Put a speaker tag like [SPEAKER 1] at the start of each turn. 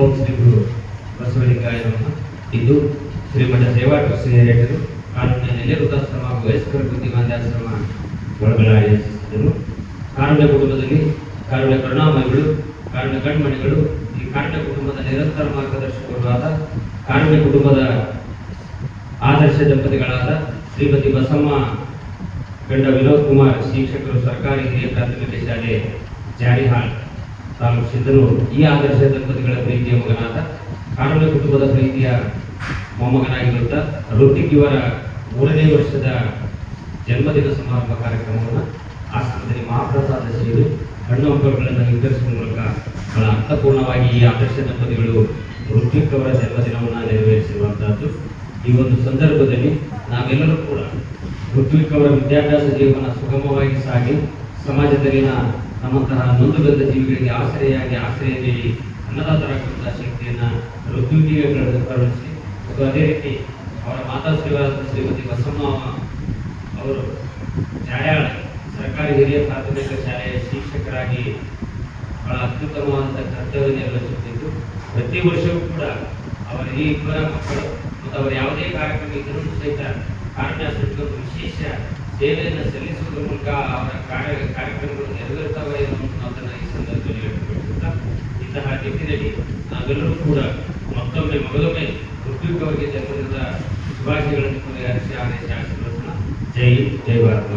[SPEAKER 1] ಓಂ ಶ್ರೀ ಗುರು ಬಸವಲಿಂಗಾಯ ನಮಃ ಇದು ಶ್ರೀಮಠ ಸೇವಾ ಟ್ರಸ್ಟ್ ಹಿರಿಯರು ಕಾನೂನಿನ ನೆಲೆ ವೃದ್ಧಾಶ್ರಮ ಹಾಗೂ ವಯಸ್ಕರ ಬುದ್ಧಿಮಾಂದ್ಯಾಶ್ರಮ ಒಳಗಳ ಆಯೋಜಿಸಿದ್ದರು. ಕಾರುಣ್ಯ ಕುಟುಂಬದಲ್ಲಿ ಕಾರುಣ್ಯ ಕರುಣಾಮಯಗಳು ಕಾರಣ ಕಣ್ಮಣಿಗಳು, ಈ ಕಾರುಣ್ಯ ಕುಟುಂಬದ ನಿರಂತರ ಮಾರ್ಗದರ್ಶಕರು ಆದ ಕುಟುಂಬದ ಆದರ್ಶ ದಂಪತಿಗಳಾದ ಶ್ರೀಮತಿ ಬಸಮ್ಮ ಗಂಡ ವಿನೋದ್ ಕುಮಾರ್, ಶಿಕ್ಷಕರು, ಸರ್ಕಾರಿ ಹಿರಿಯ ಪ್ರಾಥಮಿಕ ಶಾಲೆ ಜಾರಿಹಾಳ್ ತಾಲೂಕು ಈ ಆದರ್ಶ ದಂಪತಿಗಳ ಪ್ರೀತಿಯ ಮಗನಾದ ಕಾನೂನು ಕುಟುಂಬದ ಪ್ರೀತಿಯ ಮೊಮ್ಮಗನಾಗಿರುತ್ತ ಋತಿಕ್ ಇವರ ಮೂರನೇ ವರ್ಷದ ಜನ್ಮದಿನ ಸಮಾರಂಭ ಕಾರ್ಯಕ್ರಮವನ್ನು ಆಸ್ಪತ್ರೆಯಲ್ಲಿ ಮಹಾಪ್ರಸಾದ ಸೇರಿ ಹಣ್ಣು ಹಂಪಲುಗಳನ್ನು ವಿತರಿಸುವ ಮೂಲಕ ಬಹಳ ಅರ್ಥಪೂರ್ಣವಾಗಿ ಈ ಆದರ್ಶ ದಂಪತಿಗಳು ಋತ್ವಿಕ್ ಅವರ ಜನ್ಮದಿನವನ್ನು ನೆರವೇರಿಸಿರುವಂತಹದ್ದು ಈ ಒಂದು ಸಂದರ್ಭದಲ್ಲಿ ನಾವೆಲ್ಲರೂ ಕೂಡ ಋತ್ವಿಕ್ ಅವರ ವಿದ್ಯಾಭ್ಯಾಸ ಜೀವನ ಸುಗಮವಾಗಿ ಸಾಗಿ ಸಮಾಜದಲ್ಲಿನ ನಮ್ಮಂತಹ ನೊಂದುಗದ್ದ ಜೀವಿಗಳಿಗೆ ಆಶ್ರಯಾಗಿ ಆಶ್ರಯ ನೀಡಿ ಅನ್ನದಾತರಾಗುವಂತಹ ಶಕ್ತಿಯನ್ನ ಋತ್ವಿಕಿಗೆ ಕರುಣಿಸಿ. ಮತ್ತು ಅದೇ ರೀತಿ ಅವರ ಮಾತಾಶ್ರೀವಾದ ಶ್ರೀಮತಿ ಬಸಮ್ಮ ಅವರು ಜಾಯಾಳ, ಸರ್ಕಾರಿ ಹಿರಿಯ ಪ್ರಾಥಮಿಕ ಶಾಲೆಯ ಶಿಕ್ಷಕರಾಗಿ ಬಹಳ ಅತ್ಯುತ್ತಮವಾದಂಥ ಕರ್ತವ್ಯ ನಿರ್ವಹಿಸುತ್ತಿದ್ದು, ಪ್ರತಿ ವರ್ಷವೂ ಕೂಡ ಅವರ ಈ ಇಬ್ಬರ ಮಕ್ಕಳು ಮತ್ತು ಅವರ ಯಾವುದೇ ಕಾರ್ಯಕ್ರಮ ಇದ್ದರೂ ಸಹಿತ ಕಾರಣ ವಿಶೇಷ ಸೇವೆಯನ್ನು ಸಲ್ಲಿಸುವುದರ ಮೂಲಕ ಅವರ ಕಾರ್ಯ, ಕಾರ್ಯಕ್ರಮಗಳು ನೆರವೇರ್ತವೆ ಅನ್ನೋದನ್ನು ಈ ಸಂದರ್ಭದಲ್ಲಿ ವ್ಯಕ್ತಪಡಿಸುತ್ತಾ ಇಂತಹ ನಿಟ್ಟಿನಲ್ಲಿ ನಾವೆಲ್ಲರೂ ಕೂಡ ಮತ್ತೊಮ್ಮೆ ಮಗದೊಮ್ಮೆ ಉದ್ಯೋಗವಾಗಿ ಜನರಿಂದ ಶುಭಾಶಯಗಳನ್ನು ಪರಿಹರಿಸಿ ಆದೇಶ ಜೈ ಜೈ ಭಾರತ